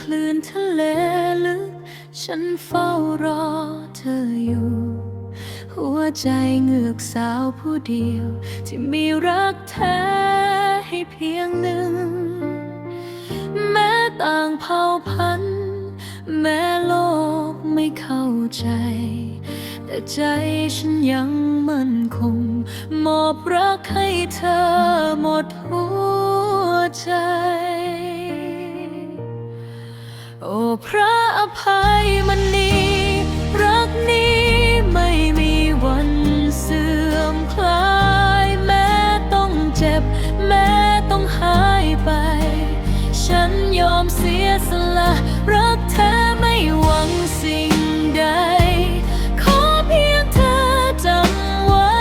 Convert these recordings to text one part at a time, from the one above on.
คลื่นทะเลลึก ฉันเฝ้ารอเธออยู่ หัวใจเงือกสาวผู้เดียว ที่มีรักแท้ให้เพียงหนึ่ง แม้ต่างเผ่าพันธุ์ แม้โลกไม่เข้าใจ แต่ใจฉันยังมั่นคง มอบรักให้เธอหมดหัวใจ โอ้พระอภัยมณีรักนี้ไม่มีวันเสื่อมคลาย แม้ต้องเจ็บ แม้ต้องหายไป ฉันยอมเสียสละ รักแท้ไม่หวังสิ่งใด ขอเพียงเธอจำไว้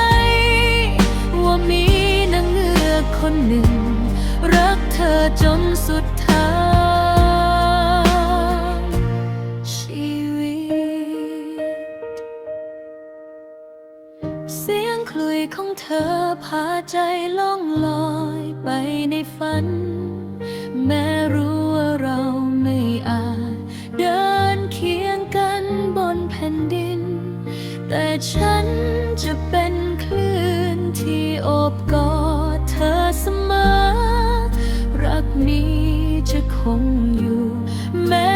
ว่ามีนางเงือกคนหนึ่ง รักเธอจนสุด เสียงคลุยของเธอพาใจล่องลอยไปในฝัน แม้รู้ว่าเราไม่อาจ เดินเคียงกันบนแผ่นดิน แต่ฉันจะเป็นคลื่นที่โอบกอดเธอเสมอ รักนี้จะคงอยู่ แม้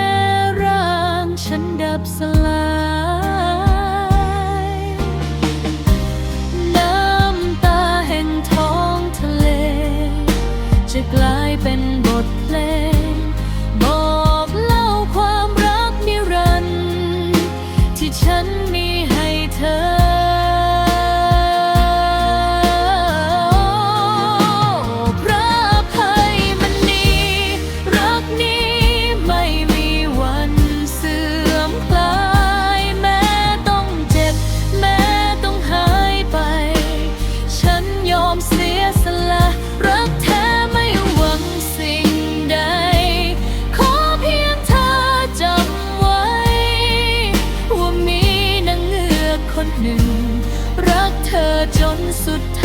ร่างฉันดับสลาย จนสุด